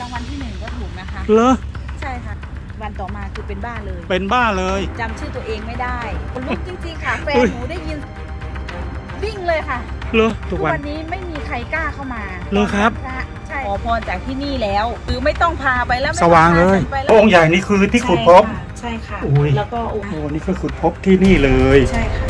รางวัลที่หนึ่งก็ถูกนะคะ เหรอ ใช่ค่ะ วันต่อมาคือเป็นบ้าเลยเป็นบ้าเลย จำชื่อตัวเองไม่ได้คนลุกจริงๆค่ะ แฟอุ๊นยหนูได้ยินวิ่งเลยค่ะ เหรอทุทุกกวันวันนี้ไม่มีใครกล้าเข้ามาเหรอครับพะใช่ขอพรจากที่นี่แล้วคือไม่ต้องพาไปแล้วไม่สต้องว่างพเลยฉันไปแล้วองค์ใหญ่นี่คือที่ขุดพบใช่ค่ะ อุ้ย แล้วก็องค์โอ้นี่คือขุดพบที่นี่เลย ใช่ค่ะ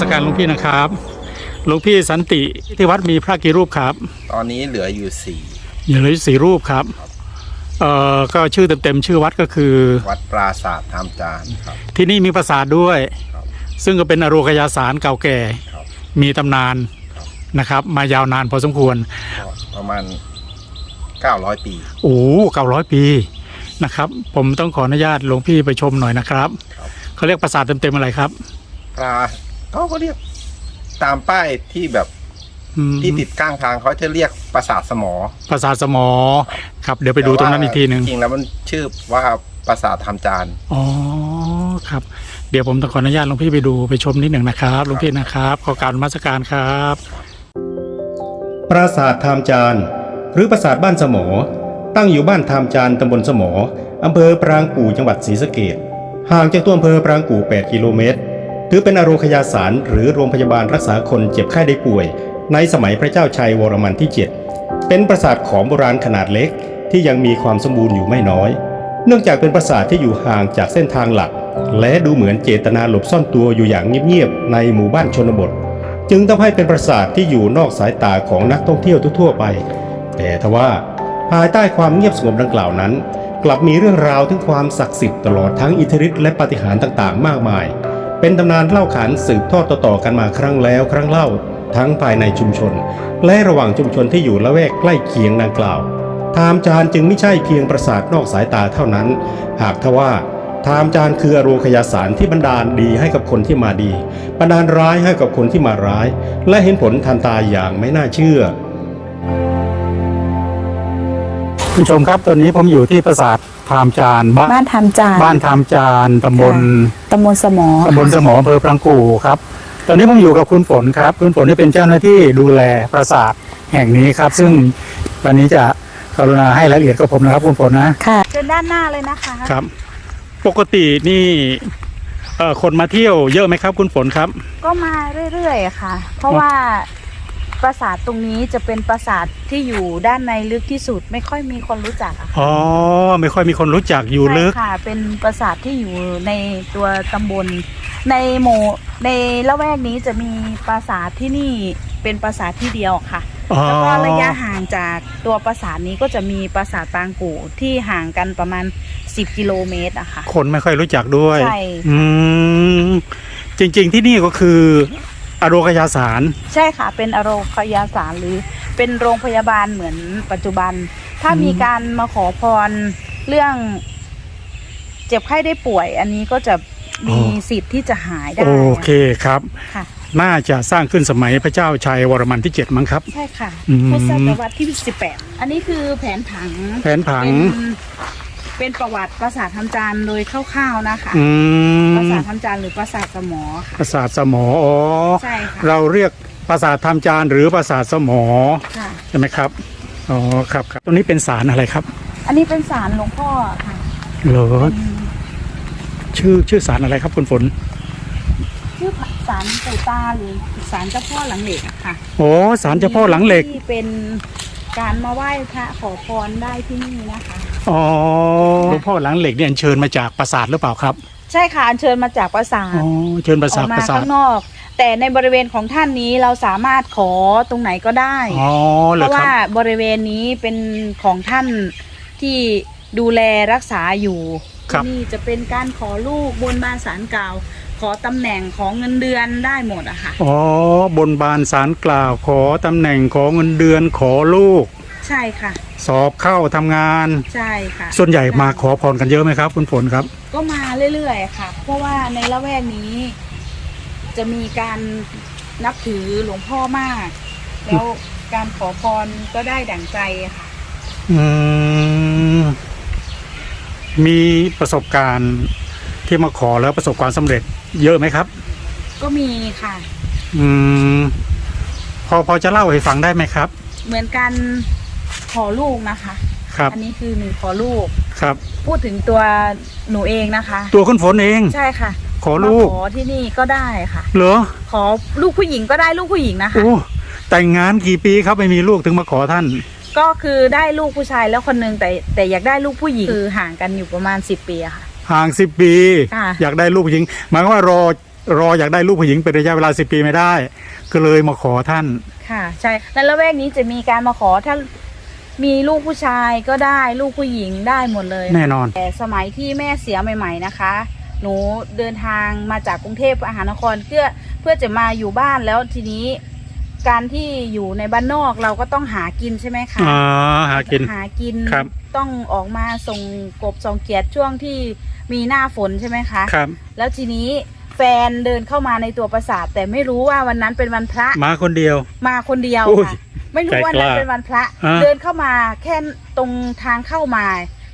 สการหลวงพี่นะครับหลวงพี่สันติที่วัดมีพระกี่รูปครับ ตอนนี้เหลืออยู่สี่อยู่เหลยสี่รูปครับ เอ่อ ก็ชื่อเต็มๆชื่อวัดก็คือ วัดปราศาสตร์ธรรมจานครับ ที่นี่มีปราสาทด้วย ครับ ซึ่งก็เป็นอโรคยาสารเก่าแก่ ครับ มีตำนานนะครับ มายาวนานพอสมควร ก็ประมาณ900ปีโอ้เก้าร้อยปีนะครับ ผมต้องขออนุญาตหลวงพี่ไปชมหน่อยนะครับ ครับ เขาเรียกปราสาทเต็มๆอะไรครับปลา เขาก็เรียก ตามป้ายที่แบบอืมที่ติดข้างทางเขาจะเรียกปราสาทสมอปราสาทสมอ ครับ เดี๋ยวไปดูตรงนั้นอีกทีหนึ่ง จริงๆแล้วมันชื่อว่าปราสาทธรรมจาน อ๋อครับ เดี๋ยวผมต้องขออนุญาตหลวงพี่ไปดูไปชมนิดหนึ่งนะครับหลวงพี่นะครับ ขอการนมาสการครับ ปราสาททามจานหรือปราสาทบ้านสมอ ตั้งอยู่บ้านทามจานตำบลสมออำเภอปรางกู่จังหวัดศรีสะเกษห่างจากตัวอำเภอปรางกู่ 8 กิโลเมตร ถือเป็นอโรคยาสารหรือโรงพยาบาลรักษาคนเจ็บไข้ได้ป่วย ในสมัยพระเจ้าชัยวรมันที่ 7 เป็นปราสาทของโบราณขนาดเล็กที่ยังมีความสมบูรณ์อยู่ไม่น้อย เนื่องจากเป็นปราสาทที่อยู่ห่างจากเส้นทางหลัก และดูเหมือนเจตนาหลบซ่อนตัวอยู่อย่างเงียบๆในหมู่บ้านชนบท จึงทำให้เป็นปราสาทที่อยู่นอกสายตาของนักท่องเที่ยวทั่วไป แต่ทว่าภายใต้ความเงียบสงบดังกล่าวนั้น กลับมีเรื่องราวถึงความศักดิ์สิทธิ์ตลอดทั้งอิทธิฤทธิ์และปาฏิหาริย์ต่างๆ มากมาย เป็นตำนานเล่าขานสืบทอดต่อๆกันมาครั้งแล้วครั้งเล่าทั้งภายในชุมชน และระหว่างชุมชนที่อยู่ละแวกใกล้เคียงดังกล่าวทามจานจึงไม่ใช่เพียงปราสาทนอกสายตาเท่านั้น หากทว่าทามจานคืออโรคยาสารที่บันดาลดีให้กับคนที่มาดีบันดาลร้ายให้กับคนที่มาร้าย และเห็นผลทันตาอย่างไม่น่าเชื่อคุณผู้ชมครับตอนนี้ผมอยู่ที่ปราสาท ทามจานบ้านบ้านทำจานบ้านทามจานตำบลตำบลสมอตำบลสมออำเภอปรางกู่ครับ ตอนนี้ผมอยู่กับคุณฝนครับ คุณฝนที่เป็นเจ้าหน้าที่ดูแลปราสาทแห่งนี้ครับ ซึ่งวันนี้จะกรุณาให้รายละเอียดกับผมนะครับ คุณฝนนะค่ะเชิญด้านหน้าเลยนะคะครับ ปกตินี่เอ่อคนมาเที่ยวเยอะไหมครับ คุณฝนครับ ก็มาเรื่อยๆค่ะ เพราะว่า ปราสาทตรงนี้จะเป็นปราสาทที่อยู่ด้านในลึกที่สุด ไม่ค่อยมีคนรู้จักอะค่ะอ๋อ ไม่ค่อยมีคนรู้จักอยู่ลึก ใช่ค่ะ เป็นปราสาทที่อยู่ในตัวตำบล ในหมู่ในละแวกนี้จะมีปราสาทที่นี่เป็นปราสาทที่เดียวค่ะอ๋อ แล้วก็ระยะห่างจากตัวปราสาทนี้ก็จะมีปราสาทปางกู่ที่ห่างกันประมาณ 10 กิโลเมตรอะค่ะ คนไม่ค่อยรู้จักด้วย ใช่ อืม จริง ๆ ที่นี่ก็คือ อโรคยาสาร ใช่ค่ะ เป็นอโรคยาสารหรือเป็นโรงพยาบาลเหมือนปัจจุบัน ถ้าอืมมีการมาขอพรเรื่อง เจ็บไข้ได้ป่วย อันนี้ก็จะมีสิทธิ์ที่จะหายได้โอเคครับค่ะน่าจะสร้างขึ้นสมัยพระเจ้าชัยวรมันที่ 7 มั้งครับ ใช่ค่ะอืมพุทธศตวรรษที่ 18 อันนี้คือแผนผัง แผนผัง เป็นเป็นประวัติปราสาททำจานโดยคร่าวๆนะคะอืปราสาทมทำจานหรือปราสาทสมอค่ะปราสาทสมออ๋อใช่ค่ะเราเรียกปราสาททำจานหรือปราสาทสมอค่ะใช่ไหมครับอ๋อครับครับตรงนี้เป็นศาลอะไรครับ อันนี้เป็นศาลหลวงพ่อค่ะเหรอชื่อชื่อศาลอะไรครับคุณฝนชื่อศาลปู่ตาหรือศาลเจ้าพ่อหลังเหล็กอะค่ะโอ้ศาลเจ้าพ่อหลังเหล็กที่เป็นการมาไหว้พระขอพรได้ที่นี่นะคะ อ๋อหลวงพ่อหลังเหล็กเนี่ยอัญเชิญมาจากปราสาทหรือเปล่าครับใช่ค่ะอัญเชิญมาจากปราสาทอ๋อเชิญปราอสาอทกมาปราสาทข้างนอก แต่ในบริเวณของท่านนี้เราสามารถขอตรงไหนก็ได้ อ๋อเหเพรอราะครัว่าบ บริเวณนี้เป็นของท่านที่ดูแลรักษาอยู่ครับ ที่นี่จะเป็นการขอลูกบนบานสารกล่าว ขอตำแหน่งของเงินเดือนได้หมดอะค่ะ อ๋อบนบานสารกล่าวขอตำแหน่งขอเงินเดือนขอลูก ใช่ค่ะ สอบเข้าทำงาน ใช่ค่ะส่วนใหญ่มาขอพรกันเยอะไหมครับ คุณฝนครับ ก็มาเรื่อยๆค่ะ เพราะว่าในละแวกนี้ จะมีการนับถือหลวงพ่อมาก แล้วการขอพรก็ได้ดั่งใจค่ะ อืมมีประสบการณ์ที่มาขอแล้วประสบความสำเร็จ เยอะไหมครับ ก็มีค่ะ อืม พอพอจะเล่าให้ฟังได้ไหมครับ เหมือนกัน ขอลูกนะคะ ครับ อันนี้คือหนูขอลูก ครับ พูดถึงตัวหนูเองนะคะ ตัวคุณฝนเอง ใช่ค่ะ ขอลูกมาขอที่นี่ก็ได้ค่ะ เหรอ ขอลูกผู้หญิงก็ได้ลูกผู้หญิงนะคะ โอ้แต่งงานกี่ปีครับไม่มีลูกถึงมาขอท่าน ก็คือได้ลูกผู้ชายแล้วคนหนึงแต่แต่อยากได้ลูกผู้หญิงคือห่างกันอยู่ประมาณสิบปีอะค่ะ ห่างสิบปีค่ะอยากได้ลูกผู้หญิงหมายความว่ารอรออยากได้ลูกผู้หญิงเป็นระยะเวลาสิบปีไม่ได้ ก็เลยมาขอท่าน ค่ะ ใช่ในละแวกนี้จะมีการมาขอถ้า มีลูกผู้ชายก็ได้ลูกผู้หญิงได้หมดเลย แน่นอน แต่สมัยที่แม่เสียใหม่ๆนะคะ หนูเดินทางมาจากกรุงเทพมหานครเพื่อเพื่อจะมาอยู่บ้านแล้วทีนี้ การที่อยู่ในบ้านนอกเราก็ต้องหากินใช่ไหมคะอ๋อหากิน หากินครับ ต้องออกมาส่งกบส่งเกียรติช่วงที่มีหน้าฝนใช่ไหมคะ ครับ แล้วทีนี้แฟนเดินเข้ามาในตัวปราสาทแต่ไม่รู้ว่าวันนั้นเป็นวันพระมาคนเดียว มาคนเดียวโอ้ย ค่ะ ไม่รู้ว่าใจกนั้นล้าเป็นวันพระ อ่า เดินเข้ามาแค่ตรงทางเข้ามา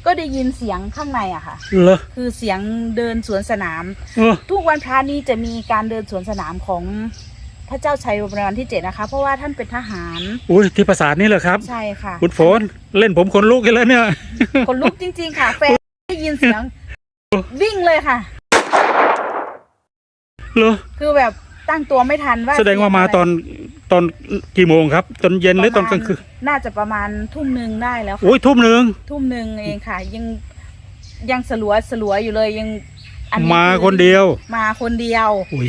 ก็ได้ยินเสียงข้างในอะค่ะ เหรอคือเสียงเดินสวนสนาม เออ ทุกวันพระนี้จะมีการเดินสวนสนามของพระเจ้าชัยรมันที่เจ็ดนะคะ เพราะว่าท่านเป็นทหารอุ้ยที่ปราสาทนี่เหรอครับ ใช่ค่ะคุณฝนเล่นผมคนลุกกันแล้วเนี่ย คนลุกจริง ๆ ค่ะ แฟนได้ยินเสียง วิ่งเลยค่ะ เหรอคือแบบ ตั้งตัวไม่ทันว่าแสดงว่ามาตอนตอนกี่โมงครับ ตอนเย็นหรือตอนกลางคืนน่าจะประมาณทุ่มหนึ่งได้แล้วค่ะอุ้ยทุ่มหนึ่งทุ่มหนึ่งเองค่ะ ยังยังสลัวสลัวอยู่เลยยังอัมาอคนเดียว มาคนเดียวอุ้ย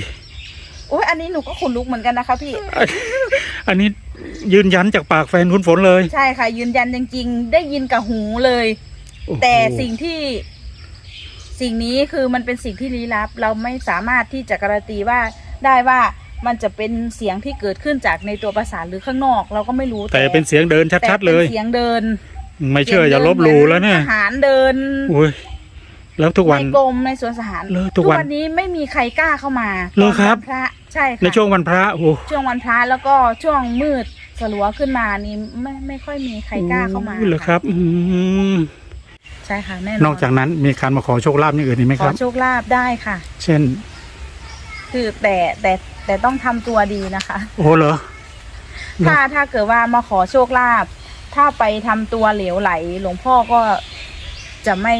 โอ้ยอันนี้หนูก็ขนลุกเหมือนกันนะคะพี่ อันนี้ยืนยันจากปากแฟนคุณฝนเลย ใช่ค่ะ ยืนยันจริงๆ ได้ยินกับหูเลยโอ้โหแต่สิ่งที่สิ่งนี้คือมันเป็นสิ่งที่ลี้ลับ เราไม่สามารถที่จะการันตีว่า ได้ว่ามันจะเป็นเสียงที่เกิดขึ้นจากในตัวประสาทหรือข้างนอก เราก็ไม่รู้แต่เป็นเสียงเดินชัดๆเลยแต่ป็นเสียงเดิน ไม่เชื่ออย่าลบหลู่แล้วเนี่ยทหารเดินอุ้ยแล้วทุกวันในกรมในสวนสหารเหรอทุกวันนี้ไม่มีใครกล้าเข้ามาเหรอครับตนวันพระใช่ค่ะในช่วงวันพระโอ้โหช่วงวันพระแล้วก็ช่วงมืดสลัวขึ้นมานี่ไม่ไม่ค่อยมีใครกล้าเข้ามาอุ้ยเหรอครับอืมใช่ค่ะแน่นอนนอกจากนั้นมีการมาขอโชคลาภอย่างอื่นอีกไหมขคอรับโชคลาภได้ค่ะ เช่น คือแต่แต่แต่ต้องทำตัวดีนะคะ โอ้เหรอ ถ้าถ้าเกิดว่ามาขอโชคลาภถ้าไปทำตัวเหลวไหล หลวงพ่อก็จะไม่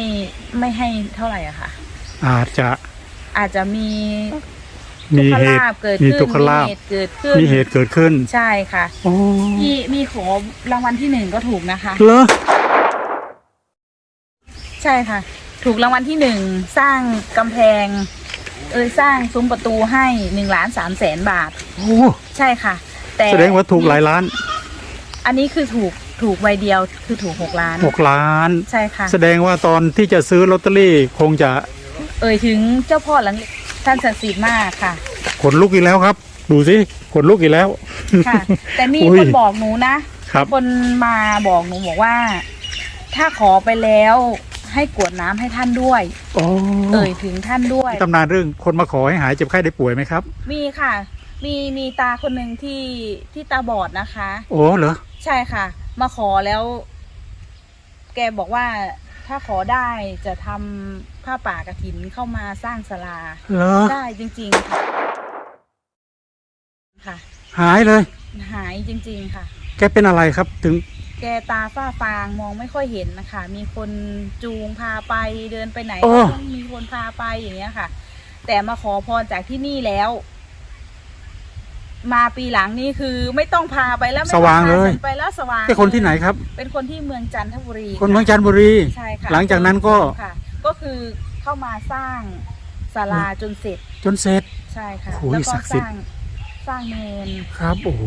ไม่ให้เท่าไหร่อะค่ะ อาจจะอาจจะมีมีทุกขเหตุลาภเกิดมีขึ้นทุกขลาภเหตุเกิดขึ้นมีเหตุเกิดขึ้นใช่ค่ะ โอ้มีมีขอรางวัลที่หนึ่งก็ถูกนะคะ เหรอ ใช่ค่ะ ถูกรางวัลที่หนึ่งสร้างกำแพง เอยสร้างซุ้มประตูให้หนึ่งล้านสามแสนบาท โอ้ใช่ค่ะ แต่แสดงว่าถูกหลายล้านอันนี้คือถูกถูกใบเดียวคือถูกหกล้าน หกล้าน ใช่ค่ะ แสดงว่าตอนที่จะซื้อลอตเตอรี่คงจะเอ่ยถึงเจ้าพ่อหลังท่านศักดิ์สิทธิ์มากค่ะ ขนลุกอีกแล้วครับ ดูสิขนลุกอีกแล้ว ค่ะ แต่มีอุ้ยคนบอกหนูนะ ครับ คนมาบอกหนูบอกว่า ถ้าขอไปแล้ว ให้กรวดน้ำให้ท่านด้วยโอ้เอ่ยถึงท่านด้วยมีตำนานเรื่องคนมาขอให้หายเจ็บไข้ได้ป่วยไหมครับ มีค่ะ มีมีตาคนหนึ่งที่ที่ตาบอดนะคะ โอ้เหรอ ใช่ค่ะ มาขอแล้ว แกบอกว่าถ้าขอได้จะทำผ้าป่ากระถินเข้ามาสร้างศาลา เหรอ ได้จริง ๆ ค่ะ ค่ะ หายเลย หายจริง ๆ ค่ะ แกเป็นอะไรครับ ถึง แกตาฝ้าฟางมองไม่ค่อยเห็นนะคะ มีคนจูงพาไปเดินไปไหนโอ้ก็ต้องมีคนพาไปอย่างเงี้ยค่ะ แต่มาขอพรจากที่นี่แล้ว มาปีหลังนี่คือไม่ต้องพาไปแล้วไม่สต้องว่างเลพายฉันไปแล้วสว่างเป็นคนที่ไหนครับ เป็นคนที่เมืองจันทบุรีคนเมืองจันทบุรี ใช่ค่ะหลังจากนั้นก็ค่ะ ก็คือเข้ามาสร้างศาลาจนเสร็จจนเสร็จ ใช่ค่ะโอ้ยแล้วก็ศักดิ์สิสทธิ์ ร้างสร้างเมน ครับ โอ้โห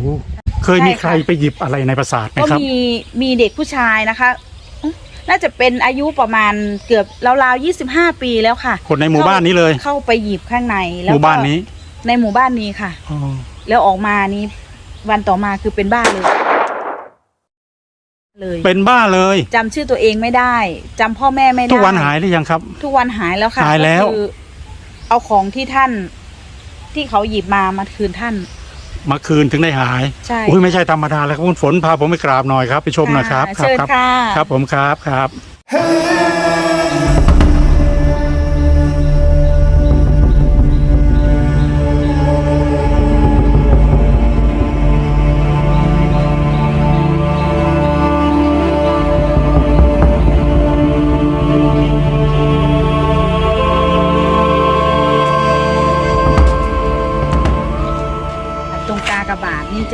เคยมีใช่ใครค่ะไปหยิบอะไรในปราสาทไหมก็ครับ มีมีเด็กผู้ชายนะคะอื้อน่าจะเป็นอายุประมาณเกือบราวๆยี่สิบห้าปีแล้วค่ะ คนในหมู่บ้านนี้เลย เข้าไปหยิบข้างในหแล้วมู่ก็บ้านนี้ในหมู่บ้านนี้ค่ะ อ๋อแล้วออกมานี้วันต่อมาคือเป็นบ้าเลยเลยเป็นบ้าเลย จำชื่อตัวเองไม่ได้จำพ่อแม่ไม่ได้ทุกวันหายหรือยังครับ ทุกวันหายแล้วค่ะหายแล้ว ก็คือเอาของที่ท่าน ที่เขาหยิบมามาคืนท่าน มาคืนถึงได้หายใช่ อุ้ยไม่ใช่ธรรมดาแล้วครับคุณฝนพาผมไปกราบหน่อยครับไปชมหน่อยครับะเชิญครับค่ะ ครับผมครับครับต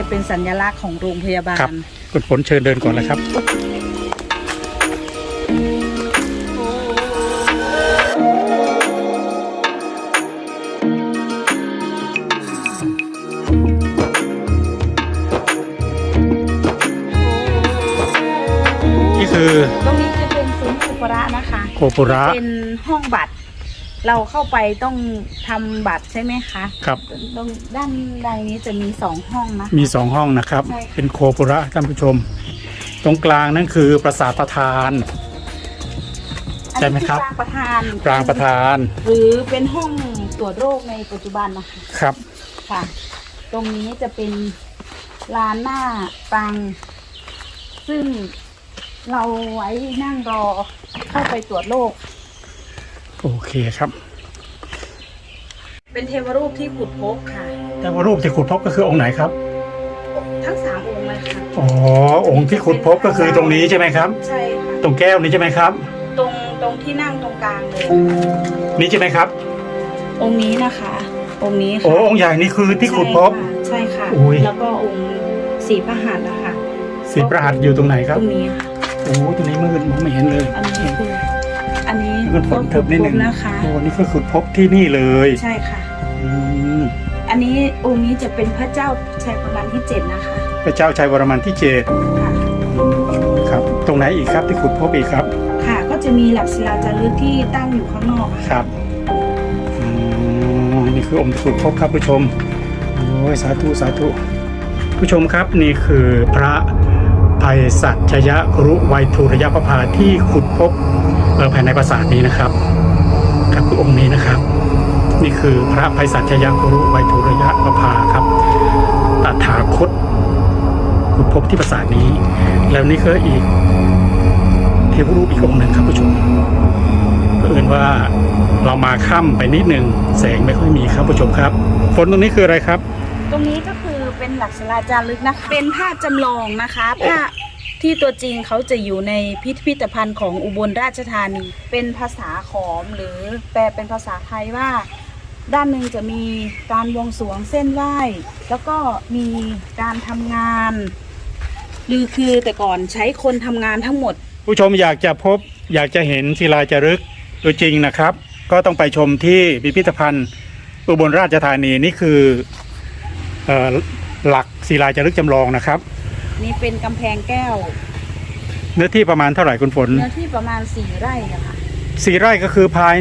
เป็นสัญลักษณ์ของโรงพยาบาลครับคุณฝนเชิญเดินก่อนเลยครับนี่คือตรงนี้จะเป็นศูนย์อุประนะคะโคปุระเป็นห้องบัตร เราเข้าไปต้องทำบัตรใช่ไหมคะครับ ตรงด้านใดนี้จะมีสองห้องนะมีสองห้องนะครับ ใช่ค่ะ เป็นโคปุระท่านผู้ชม ตรงกลางนั่นคือปราสาทประธานใช่ไหมครับอันนี้อปางประธานกลางประธานหรือเป็นห้องตรวจโรคในปัจจุบันนะคะ ครับ ค่ะ ตรงนี้จะเป็นลานหน้าปางซึ่งเราไว้นั่งรอเข้าไปตรวจโรค โอเคครับ เป็นเทวรูปที่ขุดพบค่ะ แต่ว่ารูปที่ขุดพบก็คือองค์ไหนครับ ทั้งสามองค์เลยค่ะ อ๋อ องค์ที่ขุดพบก็คือตรงนี้ใช่ไหมครับ ใช่ค่ะตรงแก้วนี้ใช่ไหมครับ ตรงตรงที่นั่งตรงกลางเลยนี่ใช่ไหมครับ องค์นี้นะคะ องค์นี้โอ้ค่ะองค์ใหญ่นี่คือที่ขุดพบ ใช่ค่ะอุ้ยแล้วก็องค์สีพระหัตถ์นะคะสีประหัตอยู่ตรงไหนคตรับรงนี้ค่ะโอ้ตรงนี้มืดมองไม่เห็นเลย อันนี้คือ อันนี้คุณฝนเถิบนิดนึงก็ขุพบนะคะโอ้นี่คือขุดพบที่นี่เลยใช่ค่ะอืมอันนี้องค์นี้จะเป็นพระเจ้าชัยประมาณที่เจ็ดนะคะ พระเจ้าชัยวรมันที่เจ็ดค่ะ ครับ ตรงไหนอีกครับที่ขุดพบอีกครับ ค่ะ ก็จะมีหลักศิลาจารึกที่ตั้งอยู่ข้างนอกอะครับอืมนี่คือองค์ที่ขุดพบครับผู้ชมโอ้ยสาธุสาธุผู้ชมครับนี่คือพระภัยสัจยกรุไวยทุรยประภาที่ขุดพบเอ่อ ภายในปราสาทนี้นะครับครับคือองค์นี้นะครับ นี่คือพระภัยสัจยกรุไวทุระยะประภาครับตถาคตขุดพบที่ปราสาทนี้ แล้วนี่ก็อีกเทวรูปอีกองค์หนึ่งครับผู้ชมเผอิญว่าเรามาค่ำไปนิดหนึ่งแสงไม่ค่อยมีครับผู้ชมครับฝนตรงนี้คืออะไรครับ ตรงนี้ก็คือเป็นหลักศิลาจารึกนะคะ เป็นภาพจำลองนะคะภาพ ที่ตัวจริงเขาจะอยู่ในพิพิธภัณฑ์ของอุบลราชธานี เป็นภาษาขอมหรือแปลเป็นภาษาไทยว่า ด้านหนึ่งจะมีการวงสวงเส้นไหว้ แล้วก็มีการทำงานหรือคือแต่ก่อนใช้คนทำงานทั้งหมด ผู้ชมอยากจะพบอยากจะเห็นศิลาจารึกตัวจริงนะครับ ก็ต้องไปชมที่พิพิธภัณฑ์อุบลราชธานีนี่คือออหลักศิลาจารึกจำลองนะครับ นี่เป็นกำแพงแก้ว เนื้อที่ประมาณเท่าไหร่คุณฝนเนื้อที่ประมาณสี่ไร่อะค่ะสี่ไร่ก็คือภาย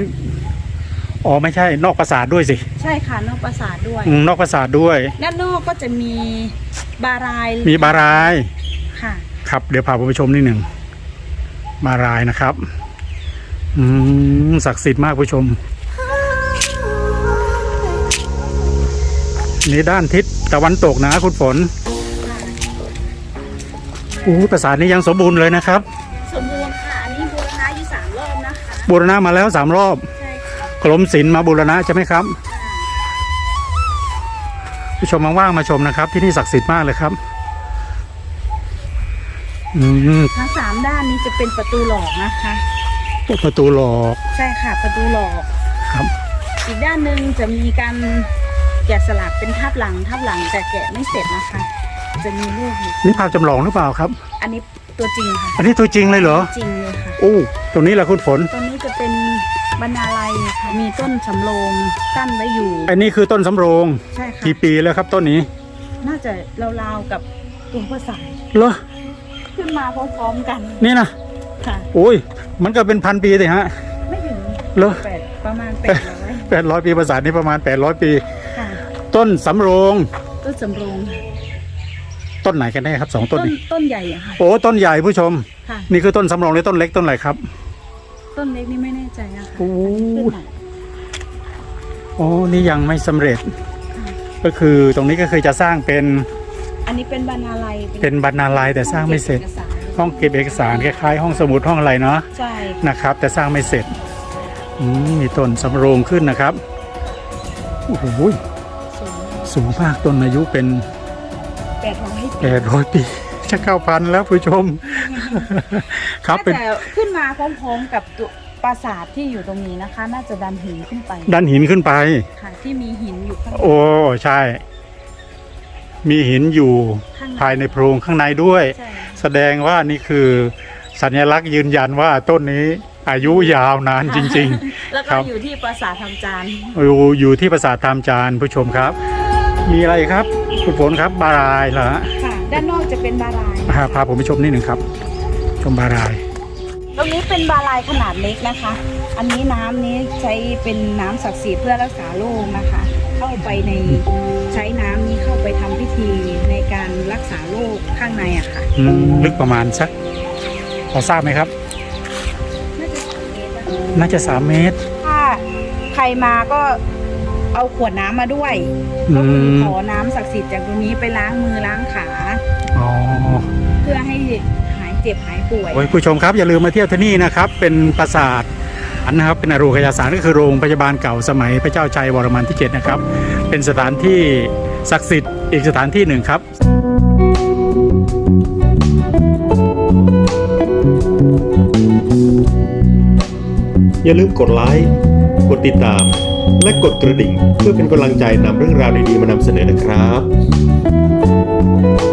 อ๋อไม่ใช่ นอกปราสาทด้วยสิใช่ค่ะนอกปราสาทด้วยอืมนอกปราสาทด้วย ด้านนอกก็จะมีบารายมีบารายค่ะ ครับ เดี๋ยวพาผมไปชมนิดหนึ่งบารายนะครับ อืมศักดิ์สิทธิ์มากผู้ชม นี่ด้านทิศตะวันตกนะคุณฝน อู้ปราสาทนี้ยังสมบูรณ์เลยนะครับ สมบูรณ์ค่ะอันนี้บูรณะอยู่สามรอบนะคะบูรณะมาแล้วสามรอบใช่ค่ะกรมศิลป์มาบูรณะใช่ไหมครับ ผู้ชมว่างๆมาชมนะครับ ที่นี่ศักดิ์สิทธิ์มากเลยครับ อืมทั้งสามด้านนี้จะเป็นประตูหลอกนะคะ ประตูหลอกใช่ค่ะ ประตูหลอก ครับ อีกด้านหนึ่งจะมีการแกะสลักเป็นทับหลังทับหลังแต่แกะไม่เสร็จนะคะ จะมีรูปอยู่นี่ภาพจำลองหรือเปล่าครับ อันนี้ตัวจริงค่ะอันนี้ตัวจริงเลยเหรอ จริงเลยค่ะโอ้ตรงนี้แหละคุณฝนตรงนี้จะเป็นบรรณาลัยค่ะมีต้นสำโรงกั้นไว้อยู่ อันนี้คือต้นสำโรงใช่ค่ะกี่ปีแล้วครับต้นนี้น่าจะราวๆกับตัวภาษาเหรอขึ้นมาพร้อมๆกันนี่นะค่ะโอ้ย มันก็เป็นพันปีสิฮะ ไม่ถึงเหรอ แปดประมาณแปดร้อยแปดร้อยปีภาษาทนี้ประมาณแปดร้อยปี ค่ะต้นสำโรง ต้นสำโรงค่ะ ต้นไหนกันแน่ครับสองต้นต้นนี้ต้นใหญ่อะค่ะ โอ้ต้นใหญ่ผู้ชม ค่ะ นี่คือต้นสำโรงหรือต้นเล็กต้นอะไรครับ ต้นเล็กนี่ไม่แน่ใจนะคะโอ้ขึ้นใหม่โอ้นี่ยังไม่สำเร็จ ก็คือตรงนี้ก็คือจะสร้างเป็นอันนี้เป็นบรรณาลัยเป็นบรรณาลัยแต่สร้างไม่เสร็จ ห้องก็บอกสารห้องเก็บเอกสารคล้ายๆห้องสมุดห้องอะไรเนาะ ใช่นะครับแต่สร้างไม่เสร็จอืมมีต้นสำโรงขึ้นนะครับ โอ้โหสูงสูงมากต้นอายุเป็นแปดร้อย แปดร้อยปีจะเข้าพันแล้วผู้ชม ครับเป็น น่าจะขึ้นมาพร้อมๆกับตัวปราสาทที่อยู่ตรงนี้นะคะ น่าจะดันหินขึ้นไปดันหินขึ้นไป ค่ะ ที่มีหินอยู่ข้างในโอ้ ใช่ มีหินอยู่ข้างในภายในโพรงข้างในด้วย ใช่แสดงว่านี่คือสัญลักษณ์ยืนยันว่าต้นนี้อายุยาวนานจริงแล้วครัก็บอยู่ที่ปราสาททำจานๆอยู่อยู่ที่ปราสาทตามจานผู้ชมครับ มีอะไรครับ คุณฝนครับบารายเหรอฮะค่ะ ด้านนอกจะเป็นบาราย พาพาผมไปชมนิดหนึ่งครับ ชมบาราย ตรงนี้เป็นบารายขนาดเล็กนะคะ อันนี้น้ำนี้ใช้เป็นน้ำศักดิ์สิทธิ์เพื่อรักษาโรคนะคะ เข้าไปในใช้น้ำนี้เข้าไปทำพิธีในการรักษาโรคข้างในอะค่ะ อืมลึกประมาณสักพอทราบไหมครับ น่าจะสามเมตรอะน่าจะสามเมตร ถ้าใครมาก็ เอาขวดน้ำมาด้วยอืก็คือมขอน้ำศักดิ์สิทธิ์จากตรงนี้ไปล้างมือล้างขา อ๋อเพื่อให้หายเจ็บหายป่วย โอ้ยผู้ชมครับอย่าลืมมาเที่ยวที่นี่นะครับ เป็นปราสาทอันนะครับเป็นอรูกยาสารก็คือโรงพยาบาลเก่าสมัยพระเจ้าชัยวรมันที่7นะครับ เป็นสถานที่ศักดิ์สิทธิ์อีกสถานที่หนึ่งครับ อย่าลืมกดไลค์ กดติดตาม และกดกระดิ่ง เพื่อเป็นกำลังใจนำเรื่องราวดีๆมานำเสนอนะครับ